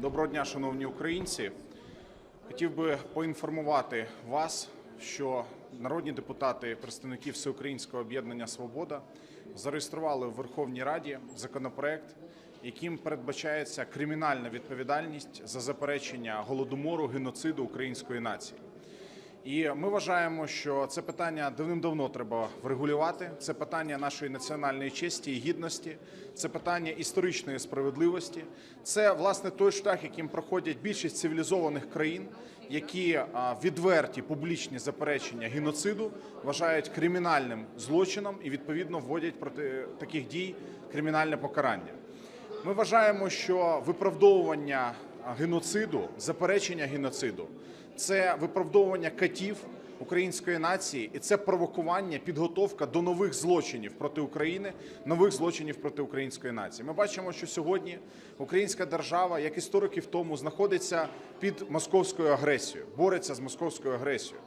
Доброго дня, шановні українці. Хотів би поінформувати вас, що народні депутати, представники Всеукраїнського об'єднання Свобода зареєстрували в Верховній Раді законопроект, яким передбачається кримінальна відповідальність за заперечення голодомору геноциду української нації. І ми вважаємо, що це питання давним-давно треба врегулювати. Це питання нашої національної честі і гідності, це питання історичної справедливості. Це власне той шлях, яким проходять більшість цивілізованих країн, які відверті публічні заперечення геноциду вважають кримінальним злочином і відповідно вводять проти таких дій кримінальне покарання. Ми вважаємо, що виправдовування геноциду, заперечення геноциду це виправдовування катів української нації, і це провокування, підготовка до нових злочинів проти України, нових злочинів проти української нації. Ми бачимо, що сьогодні українська держава, як і 100 років тому, знаходиться під московською агресією, бореться з московською агресією.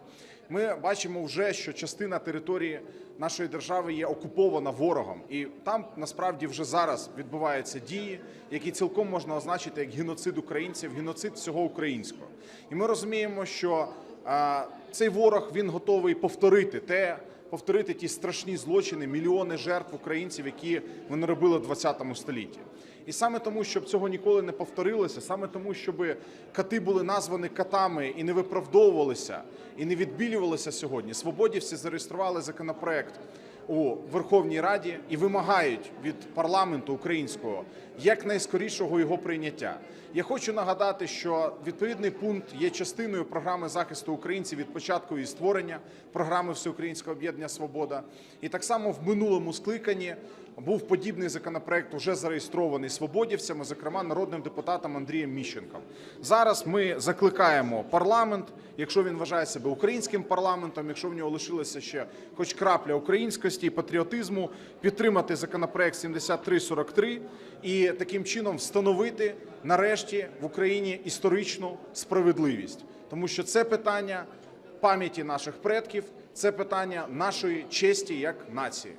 Ми бачимо вже, що частина території нашої держави є окупована ворогом, і там насправді вже зараз відбуваються дії, які цілком можна означити як геноцид українців, геноцид всього українського. І ми розуміємо, що цей ворог він готовий повторити те, повторити ті страшні злочини, мільйони жертв українців, які вони робили в 20 столітті. І саме тому, щоб цього ніколи не повторилося, саме тому, щоб кати були названі катами і не виправдовувалися, і не відбілювалися сьогодні. Свободівці зареєстрували законопроект у Верховній Раді і вимагають від парламенту українського якнайскорішого його прийняття. Я хочу нагадати, що відповідний пункт є частиною програми захисту українців від початку її створення програми Всеукраїнського об'єднання Свобода. І так само в минулому скликанні був подібний законопроект, уже зареєстрований свободівцями, зокрема народним депутатом Андрієм Міщенком. Зараз ми закликаємо парламент, якщо він вважає себе українським парламентом, якщо в нього лишилося ще хоч крапля українськості і патріотизму, підтримати законопроект 7343 і таким чином встановити нарешті в Україні історичну справедливість, тому що це питання пам'яті наших предків, це питання нашої честі як нації.